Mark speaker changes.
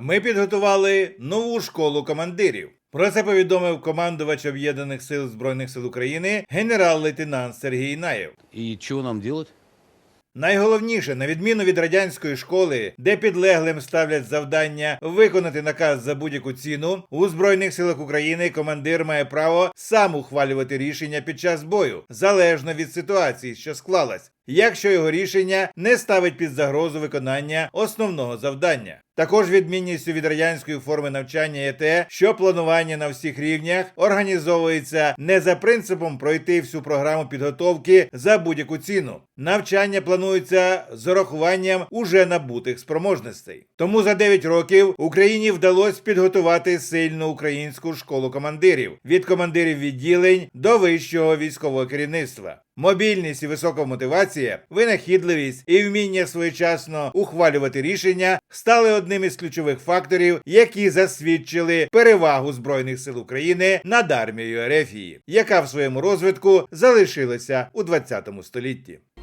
Speaker 1: Ми підготували нову школу командирів. Про це повідомив командувач Об'єднаних сил Збройних сил України генерал-лейтенант Сергій Наєв.
Speaker 2: И чего нам делать?
Speaker 1: Найголовніше, на відміну від радянської школи, де підлеглим ставлять завдання виконати наказ за будь-яку ціну, у збройних силах України командир має право сам ухвалювати рішення під час бою, залежно від ситуації, що склалась, якщо його рішення не ставить під загрозу виконання основного завдання. Також відмінністю від радянської форми навчання є те, що планування на всіх рівнях організовується не за принципом пройти всю програму підготовки за будь-яку ціну. Навчання планується з урахуванням уже набутих спроможностей. Тому за 9 років Україні вдалося підготувати сильну українську школу командирів від командирів відділень до вищого військового керівництва. Мобільність і висока мотивація, винахідливість і вміння своєчасно ухвалювати рішення стали одним із ключових факторів, які засвідчили перевагу збройних сил України над армією Ерефії, яка в своєму розвитку залишилася у 20 столітті.